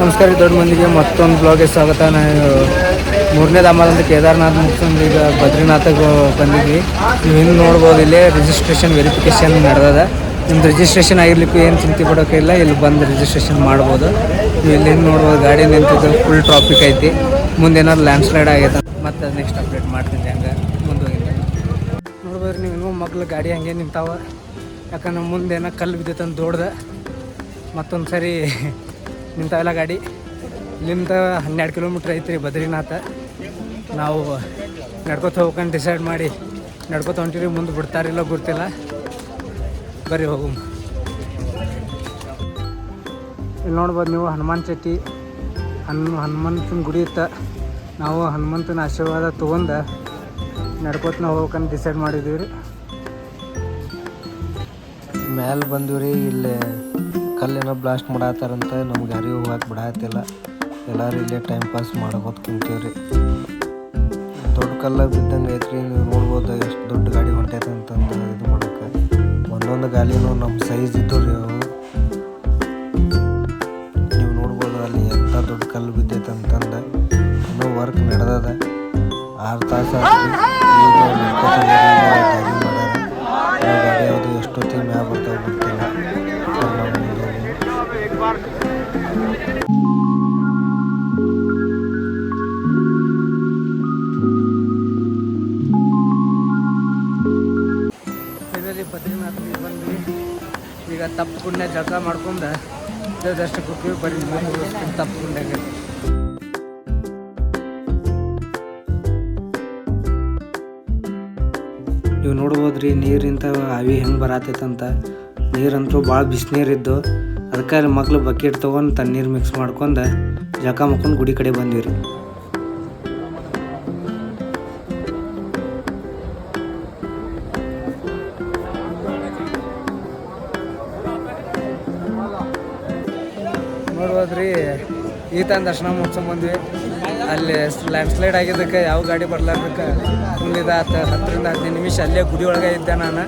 ನಮಸ್ಕಾರ ದೊಡ್ಡ ಮಂದಿಗೆ, ಮತ್ತೊಂದು ಬ್ಲಾಗ್ಗೆ ಸ್ವಾಗತ. ನಾನು ಮೂರನೇ ದಾಮದಂತ ಕೇದಾರ್ನಾಥ್ ಮುಗಿಸ್ಕೊಂಡು ಈಗ ಬದ್ರಿನಾಥಗೆ ಬಂದಿದ್ವಿ. ನೀವು ಹಿಂದೆ ನೋಡ್ಬೋದು ಇಲ್ಲೇ ರಿಜಿಸ್ಟ್ರೇಷನ್ ವೆರಿಫಿಕೇಷನ್ ನಡೆದದ. ನಿಮ್ದು ರಿಜಿಸ್ಟ್ರೇಷನ್ ಆಗಿರ್ಲಿಕ್ಕೂ ಏನು ಚಿಂತೆ ಪಡೋಕ್ಕಿಲ್ಲ ಇಲ್ಲಿ ಬಂದು ರಿಜಿಸ್ಟ್ರೇಷನ್ ಮಾಡ್ಬೋದು. ನೀವು ಇಲ್ಲಿ ಹಿಂದೆ ನೋಡ್ಬೋದು, ಗಾಡಿ ನಿಂತಿದ್ದು ಫುಲ್ ಟ್ರಾಫಿಕ್ ಐತಿ. ಮುಂದೆ ಏನಾದ್ರು ಲ್ಯಾಂಡ್ ಸ್ಲೈಡ್ ಆಗೈತೆ ಮತ್ತೆ ನೆಕ್ಸ್ಟ್ ಅಪ್ಡೇಟ್ ಮಾಡ್ತೀನಿ ಹಂಗೆ ಮುಂದೋಗಿದ್ದೆ. ನೋಡ್ಬೋದು ನೀವು ಇನ್ನೂ ಮಗ್ಳು ಗಾಡಿ ಹಂಗೆ ನಿಂತಾವ. ಯಾಕಂದ್ರೆ ಮುಂದೆ ಏನೋ ಕಲ್ಲು ಬಿದ್ದೈತೆ ಅಂತ ಮತ್ತೊಂದು ಸರಿ ನಿಂತಾವೆಲ್ಲ ಗಾಡಿ. ಇಲ್ಲಿಂದ ಹನ್ನೆರಡು ಕಿಲೋಮೀಟ್ರ್ ಐತ್ರಿ ಬದ್ರಿನಾಥ. ನಾವು ನಡ್ಕೊತ ಹೋಗ್ಕೊಂಡು ಡಿಸೈಡ್ ಮಾಡಿ ನಡ್ಕೊತ ಹೊಂಟಿರಿ, ಮುಂದೆ ಬಿಡ್ತಾರಿಲ್ಲ ಗೊತ್ತಿಲ್ಲ. ಬರ್ರಿ ಹೋಗು ಇಲ್ಲಿ ನೋಡ್ಬೋದು ನೀವು ಹನುಮಾನ್ ಚಟ್ಟಿ. ಹನು ಹನುಮಂತನ ಗುಡಿ ಇತ್ತ. ನಾವು ಹನುಮಂತನ ಆಶೀರ್ವಾದ ತೊಗೊಂಡು ನಡ್ಕೊತ ಹೋಗ್ಬೇಕಂತ ಡಿಸೈಡ್ ಮಾಡಿದ್ದೀವಿ ರೀ ಮ್ಯಾಲೆ ರೀ ಇಲ್ಲಿ ಕಲ್ಲೇನೋ ಬ್ಲಾಸ್ಟ್ ಮಾಡತ್ತಾರಂತ ನಮ್ಗೆ ಯಾರಿಗೂ ಹೋಗಕ್ಕೆ ಬಿಡಾತಿಲ್ಲ. ಎಲ್ಲರೂ ಇಲ್ಲೇ ಟೈಮ್ ಪಾಸ್ ಮಾಡ್ಕೋತ ಕುಂತೀವ್ರಿ. ದೊಡ್ಡ ಕಲ್ಲ ಬಿದ್ದಂಗೆ ಐತ್ರಿ, ನೀವು ನೋಡ್ಬೋದು ಎಷ್ಟು ದೊಡ್ಡ ಗಾಡಿ ಹೊಂಟೈತೆ ಅಂತಂದು ಇದು ಮಾಡೋಕೆ. ಒಂದೊಂದು ಗಾಲಿನೂ ನಮ್ಮ ಸೈಜ್ ಇದ್ದು ರೀ ಅವು. ನೀವು ನೋಡ್ಬೋದು ಅಲ್ಲಿ ಎಂಥ ದೊಡ್ಡ ಕಲ್ಲು ಬಿದ್ದೈತೆ ಅಂತಂದು ಇನ್ನೂ ವರ್ಕ್ ನಡೆದದ. ಆರು ತಾಸು ಬಂದ್ವಿ ಈಗ ತಪ್ಪು ಗುಂಡೆ ಜಳಕ ಮಾಡ್ಕೊಂಡು ದೇವದರ್ಶನ ಕೊಡ್ತೀವಿ ಬರೀ ತಪ್ಪು ಗುಂಡೆಗೆ ನೀವು ನೋಡ್ಬೋದ್ರಿ, ನೀರಿಂತ ಅವಿ ಹೆಂಗೆ ಬರತೈತಂತ. ನೀರಂತೂ ಭಾಳ ಬಿಸಿನೀರಿದ್ದು. ಅದಕ್ಕೆ ಅಲ್ಲಿ ಮಕ್ಳು ಬಕೆಟ್ ತೊಗೊಂಡು ತಣ್ಣೀರು ಮಿಕ್ಸ್ ಮಾಡ್ಕೊಂಡು ಜಳಕ ಮಾಡ್ಕೊಂಡು ಗುಡಿ ಕಡೆ ಬಂದ್ವಿ ನೋಡ್ಬೋದ್ರಿ. ಈ ತನ ದರ್ಶನ ಮುಗ್ಸ್ಕೊಂಡ್ ಬಂದ್ವಿ. ಅಲ್ಲಿ ಲ್ಯಾಂಡ್ ಸ್ಲೈಡ್ ಆಗಿದ್ದಕ್ಕೆ ಯಾವ ಗಾಡಿ ಬರ್ಲಾರ್ದಕ್ಕೆ ಮುಂದಿದಾತ ಹತ್ತರಿಂದ ಹದಿನೈದು ನಿಮಿಷ ಅಲ್ಲೇ ಗುಡಿ ಒಳಗೆ ಇದ್ದೆ ನಾನು.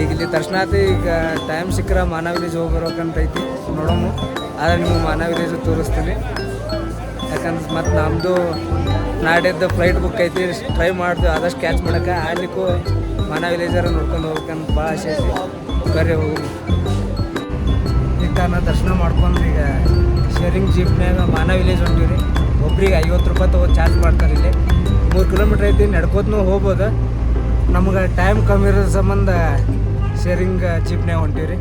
ಈಗ ಇಲ್ಲಿ ದರ್ಶನ ಆತು, ಈಗ ಟೈಮ್ ಸಿಕ್ಕರೆ ಮಾನವ ವಿಲೇಜ್ ಹೋಗಿ ಬರ್ಬೇಕಂತ ಐತಿ. ನೋಡೋಣ ಆದರೆ ನೀವು ಮಾನವ ವಿಲೇಜ್ ತೋರಿಸ್ತೀನಿ. ಯಾಕಂದ್ರೆ ಮತ್ತು ನಮ್ಮದು ನಾಡಿದ್ದು ಫ್ಲೈಟ್ ಬುಕ್ ಐತಿ ಟ್ರೈ ಮಾಡ್ದು, ಆದಷ್ಟು ಕ್ಯಾಚ್ ಮಾಡೋಕೆ ಆಗ್ಲಿಕ್ಕೂ ಮಾನವ ವಿಲೇಜರ ನೋಡ್ಕೊಂಡು ಹೋಗ್ಬೇಕಂತ ಭಾಳ ಆಸೆ ಐತಿ. ಬರೀ ಹೋಗಿ ಈಗ ದರ್ಶನ ಮಾಡ್ಕೊಂಡು ಈಗ ಶೇರಿಂಗ್ ಜೀಪ್ನ್ಯಾಗ ಮಾನ ವಿಲೇಜ್ ಹೊಂಟಿವಿ ರೀ ಒಬ್ರಿಗೆ ಐವತ್ತು ರೂಪಾಯಿ ತೊಗೊಂಡು ಚಾರ್ಜ್ ಮಾಡ್ತಾರೆ ಇಲ್ಲಿ. ಮೂರು ಕಿಲೋಮೀಟ್ರ್ ಐತಿ, ನಡ್ಕೋತನೂ ಹೋಗ್ಬೋದು. ನಮ್ಗೆ ಟೈಮ್ ಕಮ್ಮಿ ಇರೋ ಸಂಬಂಧ ಶೇರಿಂಗ್ ಜೀಪ್ನ್ಯಾಗ ಹೊಂಟಿವಿ ರೀ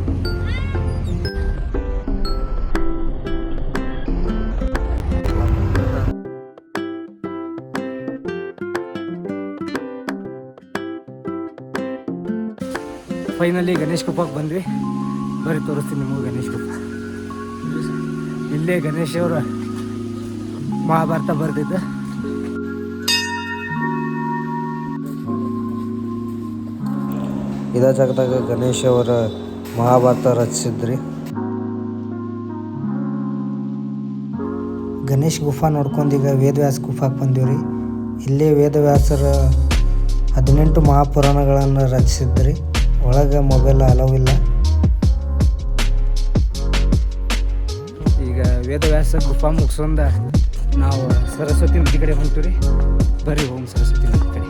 ಫೈನಲಿ ಗಣೇಶ್ ಕುಪ್ಪಕ್ಕೆ ಬಂದ್ವಿ. ಬರೀ ತೋರಿಸ್ತೀನಿ ನಿಮಗೆ ಗಣೇಶ್ ಗುಪ್ತ. ಇಲ್ಲೇ ಗಣೇಶ್ ಅವರು ಮಹಾಭಾರತ ಬರೆದಿದ್ದ. ಇದೇ ಜಾಗದಾಗ ಗಣೇಶ್ ಅವರ ಮಹಾಭಾರತ ರಚಿಸಿದ್ರಿ. ಗಣೇಶ್ ಗುಫಾ ನೋಡ್ಕೊಂಡು ಈಗ ವೇದವ್ಯಾಸ ಗುಫಾಕ್ ಬಂದೀವಿ ಇಲ್ಲೇ ವೇದವ್ಯಾಸರ ಹದಿನೆಂಟು ಮಹಾಪುರಾಣಗಳನ್ನು ರಚಿಸಿದ್ರಿ. ಒಳಗೆ ಮೊಬೈಲ್ ಅಲವ್ ವೇದವ್ಯಾಸ ಗುಫಾ ಮುಗಿಸೊಂದ ನಾವು ಸರಸ್ವತಿ ನದಿ ಕಡೆ ಹೊಂಟಿವಿ ರೀ ಬರ್ರಿ ಹೋಮ್ ಸರಸ್ವತಿ ನದಿ ಕಡೆ.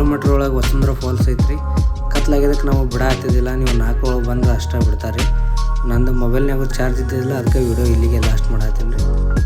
ಕಿಲೋಮೀಟ್ರ್ ಒಳಗೆ ವಸುಂಧರ ಫಾಲ್ಸ್ ಐತ್ರಿ. ಕತ್ಲಾಗಿದ್ದಕ್ಕೆ ನಾವು ಬಿಡ ಹತ್ತಿದ್ದಿಲ್ಲ, ನೀವು ನಾಲ್ಕು ಒಳಗೆ ಬಂದು ಅಷ್ಟೇ ಬಿಡ್ತಾರೆ ನಂದು ಮೊಬೈಲ್ನಾಗ ಚಾರ್ಜ್ ಇದ್ದಿದ್ದಿಲ್ಲ, ಅದಕ್ಕೆ ವಿಡಿಯೋ ಇಲ್ಲಿಗೆ ಲಾಸ್ಟ್ ಮಾಡತ್ತೀನಿ ರೀ.